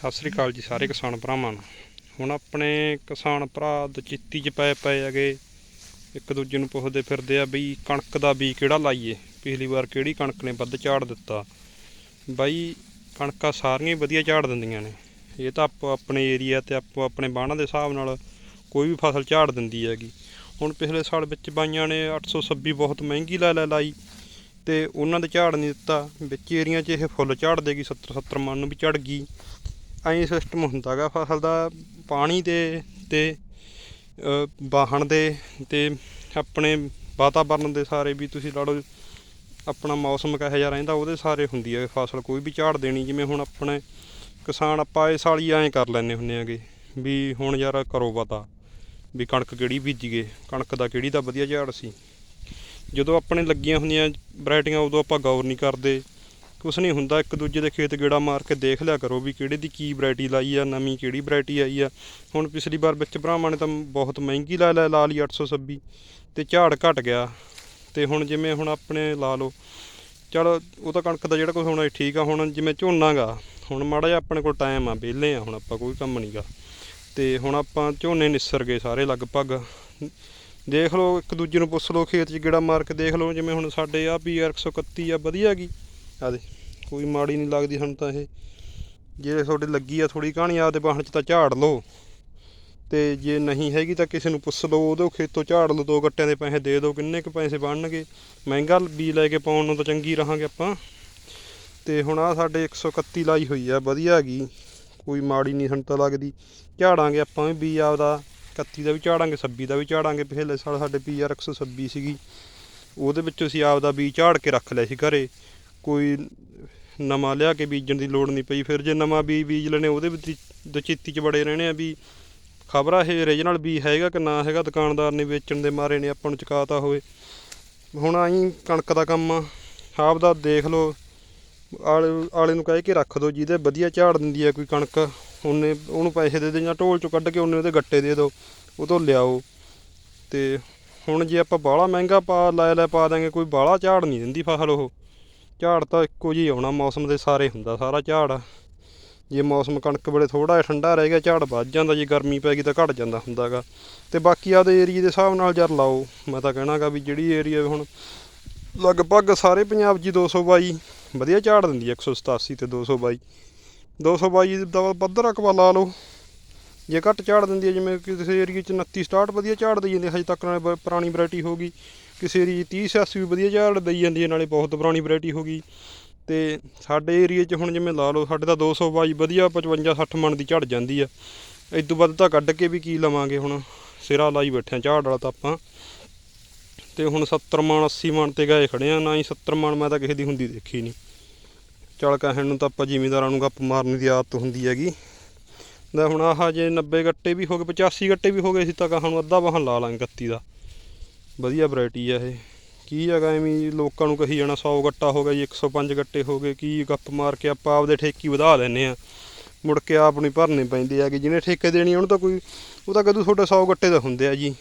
ਸਤਿ ਸ੍ਰੀ ਅਕਾਲ ਜੀ ਸਾਰੇ ਕਿਸਾਨ ਭਰਾਵਾਂ ਨੂੰ। ਹੁਣ ਆਪਣੇ ਕਿਸਾਨ ਭਰਾ ਦਚਿੱਤੀ 'ਚ ਪਏ ਪਏ ਹੈਗੇ। ਇੱਕ ਦੂਜੇ ਨੂੰ ਪੁੱਛਦੇ ਫਿਰਦੇ ਆ ਬਈ ਕਣਕ ਦਾ ਬੀ ਕਿਹੜਾ ਲਾਈਏ? ਪਿਛਲੀ ਵਾਰ ਕਿਹੜੀ ਕਣਕ ਨੇ ਵੱਧ ਝਾੜ ਦਿੱਤਾ? ਬਾਈ ਕਣਕਾਂ ਸਾਰੀਆਂ ਹੀ ਵਧੀਆ ਝਾੜ ਦਿੰਦੀਆਂ ਨੇ। ਇਹ ਤਾਂ ਆਪੋ ਆਪਣੇ ਏਰੀਆ ਤੇ ਆਪੋ ਆਪਣੇ ਬਾਣਾ ਦੇ ਹਿਸਾਬ ਨਾਲ ਕੋਈ ਵੀ ਫਸਲ ਝਾੜ ਦਿੰਦੀ ਹੈਗੀ। ਹੁਣ ਪਿਛਲੇ ਸਾਲ ਵਿੱਚ ਬਾਈਆਂ ਨੇ 826 ਬਹੁਤ ਮਹਿੰਗੀ ਲੈ ਲੈ ਲਾਈ ਤੇ ਉਹਨਾਂ ਦੇ ਝਾੜ ਨਹੀਂ ਦਿੱਤਾ। ਵਿੱਚ ਏਰੀਆ 'ਚ ਇਹ ਫੁੱਲ ਝਾੜ ਦੇਗੀ 70 70 ਮਨ ਨੂੰ ਵੀ ਝੜ ਗਈ। ਐਂ ਸਿਸਟਮ ਹੁੰਦਾਗਾ ਫਸਲ ਦਾ ਪਾਣੀ ਦੇ, ਤੇ ਵਾਹਣ ਦੇ, ਤੇ ਆਪਣੇ ਵਾਤਾਵਰਨ ਦੇ ਸਾਰੇ ਵੀ ਤੁਸੀਂ ਲਾ ਲਓ, ਆਪਣਾ ਮੌਸਮ ਕਿਹੋ ਜਿਹਾ ਰਹਿੰਦਾ, ਉਹਦੇ ਸਾਰੇ ਹੁੰਦੀ ਹੈ ਫਸਲ, ਕੋਈ ਵੀ ਝਾੜ ਦੇਣੀ, ਜਿਵੇਂ ਹੁਣ ਆਪਣੇ ਕਿਸਾਨ ਆਪਾਂ ਇਸ ਵਾਲੀ ਐਂ ਕਰ ਲੈਨੇ ਹੁੰਨੇ ਆਗੇ, ਵੀ ਹੁਣ ਯਾਰ ਕਰੋ ਪਤਾ ਵੀ ਕਣਕ ਕਿਹੜੀ ਬੀਜੀਏ ਕਣਕ ਦਾ ਕਿਹੜੀ ਦਾ ਵਧੀਆ ਝਾੜ ਸੀ। ਜਦੋਂ ਆਪਣੇ ਲੱਗੀਆਂ ਹੁੰਦੀਆਂ ਵੈਰਾਈਟੀਆਂ, ਉਦੋਂ ਆਪਾਂ ਗੌਰ ਨਹੀਂ ਕਰਦੇ ਕੁਛ ਨਹੀਂ ਹੁੰਦਾ, ਇੱਕ ਦੂਜੇ ਦੇ ਖੇਤ ਗੇੜਾ ਮਾਰ ਕੇ ਦੇਖ ਲਿਆ ਕਰੋ ਵੀ ਕਿਹੜੇ ਦੀ ਕੀ ਵੈਰਾਈਟੀ ਲਾਈ ਆ, ਨਵੀਂ ਕਿਹੜੀ ਵੈਰਾਈਟੀ ਆਈ ਆ। ਹੁਣ ਪਿਛਲੀ ਵਾਰ ਵਿੱਚ ਭਰਾਵਾਂ ਨੇ ਤਾਂ ਬਹੁਤ ਮਹਿੰਗੀ ਲਾ ਲੈ ਲਾ ਲਈ 826 ਤੇ ਝਾੜ ਘਟ ਗਿਆ। ਤੇ ਹੁਣ ਜਿਵੇਂ ਹੁਣ ਆਪਣੇ ਲਾ ਲਓ, ਚਲ ਉਹ ਤਾਂ ਕਣਕ ਦਾ ਜਿਹੜਾ ਕੁਛ ਹੋਣਾ ਠੀਕ ਆ, ਹੁਣ ਜਿਵੇਂ ਝੋਨਾ ਗਾ ਹੁਣ ਮਾੜਾ ਜਿਹਾ ਆਪਣੇ ਕੋਲ ਟਾਈਮ ਆ, ਵਿਹਲੇ ਆ ਹੁਣ ਆਪਾਂ, ਕੋਈ ਕੰਮ ਨਹੀਂਗਾ ਤੇ ਹੁਣ ਆਪਾਂ ਝੋਨੇ ਨਿਸਰ ਗਏ ਸਾਰੇ ਲਗਭਗ। ਦੇਖ ਲਓ, ਇੱਕ ਦੂਜੇ ਨੂੰ ਪੁੱਛ ਲਓ, ਖੇਤ 'ਚ ਗੇੜਾ ਮਾਰ ਕੇ ਦੇਖ ਲਓ, ਜਿਵੇਂ ਹੁਣ ਸਾਡੇ ਆ ਵੀ 131 ਆ, ਵਧੀਆ ਗੀ। ਆ ਦੇ। ਕੋਈ ਮਾੜੀ ਨਹੀਂ ਲੱਗਦੀ ਸਾਨੂੰ ਤਾਂ ਇਹ। ਜੇ ਤੁਹਾਡੇ ਲੱਗੀ ਆ ਥੋੜੀ ਕਹਾਣੀ ਆਪਦੇ ਬਾਹਣ 'ਚ ਤਾਂ ਝਾੜ ਲਓ। ਤੇ ਜੇ ਨਹੀਂ ਹੈਗੀ ਤਾਂ ਕਿਸੇ ਨੂੰ ਪੁੱਛ ਲਓ, ਉਹਦੇ ਖੇਤੋਂ ਝਾੜ ਲਓ, ਦੋ ਗੱਟਿਆਂ ਦੇ ਪੈਸੇ ਦੇ ਦਿਓ, ਕਿੰਨੇ ਕੁ ਪੈਸੇ ਬਣਨਗੇ। ਮਹਿੰਗਾ ਬੀ ਲੈ ਕੇ ਪਾਉਣ ਨੂੰ ਤਾਂ ਚੰਗੀ ਰਹਾਂਗੇ ਆਪਾਂ। ਤੇ ਹੁਣ ਆ ਸਾਡੇ 131 ਲਾਈ ਹੋਈ ਆ, ਵਧੀਆ ਹੈਗੀ ਕੋਈ ਮਾੜੀ ਨਹੀਂ ਸਾਨੂੰ ਤਾਂ ਲੱਗਦੀ। ਝਾੜਾਂਗੇ ਆਪਾਂ ਵੀ, ਬੀ ਆਪਦਾ 31 ਦਾ ਵੀ ਝਾੜਾਂਗੇ 26 ਦਾ ਵੀ ਝਾੜਾਂਗੇ। ਪਿਛਲੇ ਸਾਲ ਸਾਡੇ ਪੀਆਰ 126 ਸੀਗੀ। ਉਹਦੇ ਵਿੱਚੋਂ ਅਸੀਂ ਆਪਦਾ ਬੀ ਝਾੜ ਕੇ ਰੱਖ ਲਿਆ ਸੀ ਘਰੇ। ਕੋਈ ਨਵਾਂ ਲਿਆ ਕੇ ਬੀਜਣ ਦੀ ਲੋੜ ਨਹੀਂ ਪਈ। ਫਿਰ ਜੇ ਨਵਾਂ ਬੀ ਬੀਜ ਲੈਣੇ, ਉਹਦੇ ਵਿੱਚ ਦਚਿੱਤੀ 'ਚ ਬੜੇ ਰਹਿਣੇ ਆ ਵੀ ਖਬਰ ਇਹ ਰੀਜਨਲ ਬੀ ਹੈਗਾ ਕਿ ਨਾ ਹੈਗਾ, ਦੁਕਾਨਦਾਰ ਨੇ ਵੇਚਣ ਦੇ ਮਾਰੇ ਨੇ, ਆਪਾਂ ਨੂੰ ਚੁਕਾਤਾ ਹੋਵੇ। ਹੁਣ ਆਈ ਕਣਕ ਦਾ ਕੰਮ ਆ, ਆਪ ਦਾ ਦੇਖ ਲਓ। ਆਲੇ ਆਲੇ ਨੂੰ ਕਹਿ ਕੇ ਰੱਖ ਦਿਓ ਜਿਹਦੇ ਵਧੀਆ ਝਾੜ ਦਿੰਦੀ ਹੈ ਕੋਈ ਕਣਕ, ਉਹਨੇ, ਉਹਨੂੰ ਪੈਸੇ ਦੇ ਦੇ ਜਾਂ ਢੋਲ ਚੋਂ ਕੱਢ ਕੇ ਉਹਨੇ ਉਹਦੇ ਗੱਟੇ ਦੇ ਦਿਓ, ਉਹ ਤੋਂ ਲਿਆਓ। ਤੇ ਹੁਣ ਜੇ ਆਪਾਂ ਬਾਹਲਾ ਮਹਿੰਗਾ ਪਾ ਲੈ ਲੈ ਪਾ ਦਾਂਗੇ ਕੋਈ ਬਾਹਲਾ ਝਾੜ ਨਹੀਂ ਦਿੰਦੀ ਫਸਲ ਉਹ। ਝਾੜ ਤਾਂ ਇੱਕੋ ਜਿਹੀ ਆਉਣਾ, ਮੌਸਮ ਦੇ ਸਾਰੇ ਹੁੰਦਾ ਸਾਰਾ ਝਾੜ। ਜੇ ਮੌਸਮ ਕਣਕ ਵੇਲੇ ਥੋੜਾ ਜਿਹਾ ਠੰਡਾ ਰਹਿ ਗਿਆ, ਝਾੜ ਵੱਧ ਜਾਂਦਾ, ਜੇ ਗਰਮੀ ਪੈ ਗਈ ਤਾਂ ਘਟ ਜਾਂਦਾ ਹੁੰਦਾਗਾ। ਤੇ ਬਾਕੀ ਆਪਦੇ ਏਰੀਏ ਦੇ ਹਿਸਾਬ ਨਾਲ ਯਾਰ ਲਾਓ, ਮੈਂ ਤਾਂ ਕਹਿਣਾਗਾ ਵੀ ਜਿਹੜੀ ਏਰੀਆ ਹੁਣ ਲਗਭਗ ਸਾਰੇ ਪੰਜਾਬ 'ਚ ਹੀ 222 ਵਧੀਆ ਝਾੜ ਦਿੰਦੀ ਹੈ 187 ਤੇ 222 222 ਦਾ ਵੱਧ ਰਕਬਾ ਲਾ ਲਓ। ਜੇ ਘੱਟ ਝਾੜ ਦਿੰਦੀ ਹੈ ਜਿਵੇਂ ਕਿਸੇ ਏਰੀਏ 'ਚ 29 ਸਟਾਰਟ ਵਧੀਆ ਝਾੜ ਦੇਈ ਜਾਂਦੀ ਹਜੇ ਤੱਕ ਨਾਲੇ ਪੁਰਾਣੀ ਵੈਰਾਈਟੀ ਹੋ ਗਈ। ਕਿਸੇ ਏਰੀਏ 'ਚ 30 86 ਵੀ ਵਧੀਆ ਝਾੜ ਦਈ ਜਾਂਦੀ ਹੈ, ਨਾਲੇ ਬਹੁਤ ਪੁਰਾਣੀ ਵੈਰਾਈਟੀ ਹੋ ਗਈ। ਤੇ ਸਾਡੇ ਏਰੀਏ 'ਚ ਹੁਣ ਜਿਵੇਂ ਲਾ ਲਓ, ਸਾਡੇ ਤਾਂ 222 ਵਧੀਆ 55 60 ਮਣ ਦੀ ਝੜ ਜਾਂਦੀ ਆ। ਇਸ ਤੋਂ ਵੱਧ ਤਾਂ ਕੱਢ ਕੇ ਵੀ ਕੀ ਲਵਾਂਗੇ ਹੁਣ? ਸਿਰਾ ਲਾਈ ਬੈਠੇ ਆ ਝਾੜ ਵਾਲਾ ਤਾਂ ਆਪਾਂ। ਤੇ ਹੁਣ 70 ਮਣ 80 ਮਣ ਤੇ ਗਏ ਖੜੇ ਆ, ਨਾ ਹੀ 70 ਮਣ ਮੈਂ ਤਾਂ ਕਿਸੇ ਦੀ ਹੁੰਦੀ ਦੇਖੀ ਨਹੀਂ। ਚੱਲ ਕਹਿਣ ਨੂੰ ਤਾਂ ਆਪਾਂ ਜ਼ਿਮੀਂਦਾਰਾਂ ਨੂੰ ਗੱਪ ਮਾਰਨ ਦੀ ਆਦਤ ਹੁੰਦੀ ਹੈਗੀ। ਦਾ ਹੁਣ ਆਹ ਜੇ 90 ਗੱਟੇ ਵੀ ਹੋ ਗਏ 85 ਗੱਟੇ ਵੀ ਹੋ ਗਏ ਸੀ ਤਾਂ ਕਹਾਂ ਨੂੰ ਅੱਧਾ ਵਾਹਨ ਲਾ ਲਾਂਗੇ 31 ਦਾ। ਵਧੀਆ ਵੈਰਾਈਟੀ ਆ ਇਹ। ਕੀ ਹੈਗਾ ਐਵੇਂ ਲੋਕਾਂ ਨੂੰ ਕਹੀ ਜਾਣਾ 100 ਗੱਟਾ ਹੋ ਗਿਆ ਜੀ 105 ਗੱਟੇ ਹੋ ਗਏ, ਕੀ ਗੱਪ ਮਾਰ ਕੇ ਆਪਾਂ ਆਪਦੇ ਠੇਕੀ ਵਧਾ ਲੈਨੇ ਆ ਮੁੜ ਕੇ ਆਪ ਨੂੰ ਭਰਨੇ ਪੈਂਦੇ ਆ ਕਿ ਜਿਹਨੇ ਠੇਕੇ ਦੇਣੀ ਉਹਨੂੰ ਤਾਂ ਕੋਈ, ਉਹ ਤਾਂ ਕਦੋਂ ਤੁਹਾਡੇ 100 ਗੱਟੇ ਦਾ ਹੁੰਦੇ ਆ ਜੀ।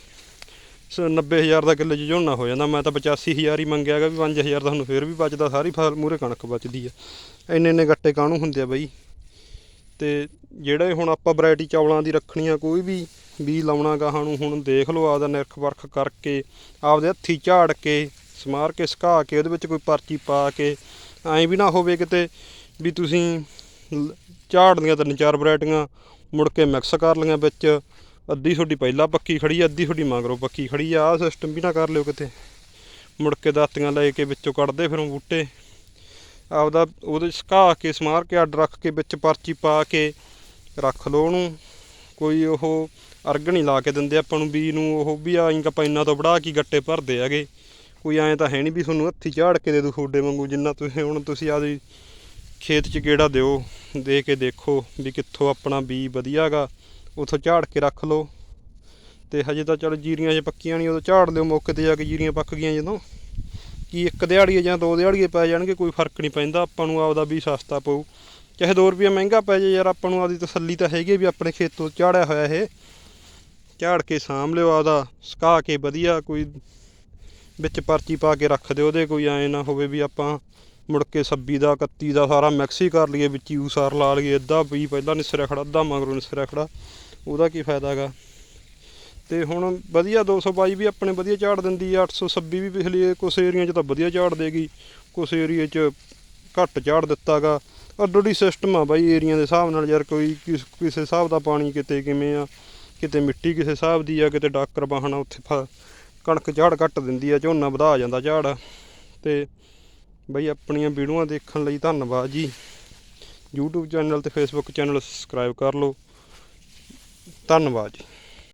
ਸ 90000 ਦਾ ਕਿੱਲੇ 'ਚ ਝੋਨਾ ਹੋ ਜਾਂਦਾ, ਮੈਂ ਤਾਂ 85000 ਹੀ ਮੰਗਿਆ ਮੰਗਿਆਗਾ ਵੀ 5000 ਦਾ, ਤੁਹਾਨੂੰ ਫੇਰ ਵੀ ਬਚਦਾ, ਸਾਰੀ ਫਸਲ ਮੂਰੇ ਕਣਕ ਬਚਦੀ ਆ। ਇੰਨੇ ਇੰਨੇ ਗੱਟੇ ਕਾਹਨੂੰ ਹੁੰਦੇ ਆ ਬਈ? ਤੇ ਜਿਹੜੇ ਹੁਣ ਆਪਾਂ ਵੈਰਾਈਟੀ ਚਾਵਲਾਂ ਦੀ ਰੱਖਣੀ ਆ, ਕੋਈ ਵੀ ਵੀ ਲਾਉਣਾ ਗਾਹਾਂ ਨੂੰ, ਹੁਣ ਦੇਖ ਲਓ ਆਪਦਾ ਨਿਰਖ ਵਰਖ ਕਰਕੇ, ਆਪਦੇ ਹੱਥੀ ਝਾੜ ਕੇ, ਸਮਾਰ ਕੇ, ਸੁਕਾ ਕੇ, ਉਹਦੇ ਵਿੱਚ ਕੋਈ ਪਰਚੀ ਪਾ ਕੇ, ਐਂ ਵੀ ਨਾ ਹੋਵੇ ਕਿਤੇ ਵੀ ਤੁਸੀਂ ਲ- ਝਾੜ ਦੀਆਂ ਤਿੰਨ ਚਾਰ ਵੈਰਾਈਟੀਆਂ ਮੁੜ ਕੇ ਮਿਕਸ ਕਰ ਲਈਆਂ ਵਿੱਚ, ਅੱਧੀ ਤੁਹਾਡੀ ਪਹਿਲਾਂ ਪੱਕੀ ਖੜੀ ਆ, ਅੱਧੀ ਤੁਹਾਡੀ ਮਗਰੋਂ ਪੱਕੀ ਖੜੀ ਆ, ਆਹ ਸਿਸਟਮ ਵੀ ਨਾ ਕਰ ਲਿਓ ਕਿਤੇ। ਮੁੜ ਕੇ ਦਾਤੀਆਂ ਲੈ ਕੇ ਵਿੱਚੋਂ ਕੱਢਦੇ ਫਿਰ ਬੂਟੇ। ਆਪਦਾ ਉਹਦੇ ਸੁਕਾ ਕੇ, ਸਮਾਰ ਕੇ, ਅੱਡ ਰੱਖ ਕੇ, ਵਿੱਚ ਪਰਚੀ ਪਾ ਕੇ, ਰੱਖ ਲਓ ਉਹਨੂੰ। ਕੋਈ ਉਹ ਅਰਗ ਨਹੀਂ ਲਾ ਕੇ ਦਿੰਦੇ ਆਪਾਂ ਨੂੰ ਬੀ ਨੂੰ ਉਹ ਵੀ ਆਈਂ ਕਪੈਨਾ ਤੋਂ ਵੜਾ ਕੇ ਗੱਟੇ ਭਰਦੇ ਹੈਗੇ। ਕੋਈ ਐਂ ਤਾਂ ਹੈ ਨਹੀਂ ਵੀ ਤੁਹਾਨੂੰ ਹੱਥੀ ਝਾੜ ਕੇ ਦੇ ਦੂ ਤੁਹਾਡੇ ਵਾਂਗੂ ਜਿੰਨਾ ਤੁਸੀਂ ਹੁਣ ਤੁਸੀਂ ਆਪਦੀ ਖੇਤ 'ਚ ਗੇੜਾ ਦਿਓ, ਦੇ ਕੇ ਦੇਖੋ ਵੀ ਕਿੱਥੋਂ ਆਪਣਾ ਬੀ ਵਧੀਆਗਾ ਉਥੋਂ ਝਾੜ ਕੇ ਰੱਖ ਲਓ। ਤੇ ਹਜੇ ਤਾਂ ਚਲ ਜੀਰੀਆਂ ਜੇ ਪੱਕੀਆਂ ਨਹੀਂ ਉਦੋਂ ਝਾੜ ਲਿਓ ਮੌਕੇ ਤੇ ਜਾ ਕੇ ਜੀਰੀਆਂ ਪੱਕ ਗਈਆਂ ਜਦੋਂ। ਕੀ ਇੱਕ ਦਿਹਾੜੀ ਜਾਂ ਦੋ ਦਿਹਾੜੀਏ ਪੈ ਜਾਣਗੇ, ਕੋਈ ਫ਼ਰਕ ਨਹੀਂ ਪੈਂਦਾ, ਆਪਾਂ ਨੂੰ ਆਪਦਾ ਵੀ ਸਸਤਾ ਪਊ। ਚਾਹੇ 2 ਰੁਪਏ ਮਹਿੰਗਾ ਪੈ ਜੇ ਯਾਰ, ਆਪਾਂ ਨੂੰ ਆਪਦੀ ਤਸੱਲੀ ਤਾਂ ਹੈਗੀ ਵੀ ਆਪਣੇ ਖੇਤੋਂ ਝਾੜਿਆ ਹੋਇਆ ਇਹ। ਝਾੜ ਕੇ ਸਾਂਭ ਲਿਓ ਆਪਦਾ, ਸੁਕਾ ਕੇ ਵਧੀਆ ਕੋਈ ਵਿੱਚ ਪਰਚੀ ਪਾ ਕੇ ਰੱਖ ਦਿਓ ਉਹਦੇ ਕੋਈ, ਐਂ ਨਾ ਹੋਵੇ ਵੀ ਆਪਾਂ ਮੁੜ ਕੇ 26 ਦਾ 31 ਦਾ ਸਾਰਾ ਮਿਕਸ ਹੀ ਕਰ ਲਈਏ, ਵਿੱਚ ਯੂ ਸਾਰ ਲਾ ਲਈਏ, ਅੱਧਾ ਵੀ ਪਹਿਲਾਂ ਨਿਸਰਿਆ ਖੜਾ, ਅੱਧਾ ਮਗਰੋਂ ਨਿਸਰਿਆ ਖੜਾ, ਉਹਦਾ ਕੀ ਫਾਇਦਾ ਹੈਗਾ ਤੇ ਹੁਣ ਵਧੀਆ 222 ਵੀ ਆਪਣੇ ਵਧੀਆ ਝਾੜ ਦਿੰਦੀ ਆ 826 ਵੀ ਪਿਛਲੀ ਕੁਛ ਏਰੀਆ 'ਚ ਤਾਂ ਵਧੀਆ ਝਾੜ ਦੇਗੀ, ਕੁਛ ਏਰੀਆ 'ਚ ਘੱਟ ਝਾੜ ਦਿੱਤਾਗਾ ਅੱਡੋਡੀ ਸਿਸਟਮ ਆ ਬਾਈ ਏਰੀਆ ਦੇ ਹਿਸਾਬ ਨਾਲ ਯਾਰ ਕੋਈ ਕਿਸ, ਕਿਸੇ ਹਿਸਾਬ ਦਾ ਪਾਣੀ ਕਿਤੇ ਕਿਵੇਂ ਆ। ਕਿਤੇ ਮਿੱਟੀ ਕਿਸੇ ਹਿਸਾਬ ਦੀ ਆ, ਕਿਤੇ ਡਾਕਰ ਬਾਹਣਾ, ਉੱਥੇ ਫ- ਕਣਕ ਝਾੜ ਘੱਟ ਦਿੰਦੀ ਆ, ਝੋਨਾ ਵਧਾ ਜਾਂਦਾ ਝਾੜ। ਤੇ ਬਈ ਆਪਣੀਆਂ ਵੀਡੀਓਆਂ ਦੇਖਣ ਲਈ ਧੰਨਵਾਦ ਜੀ। YouTube ਚੈਨਲ ਤੇ Facebook ਚੈਨਲ ਸਬਸਕ੍ਰਾਈਬ ਕਰ ਲਓ। ਧੰਨਵਾਦ ਜੀ।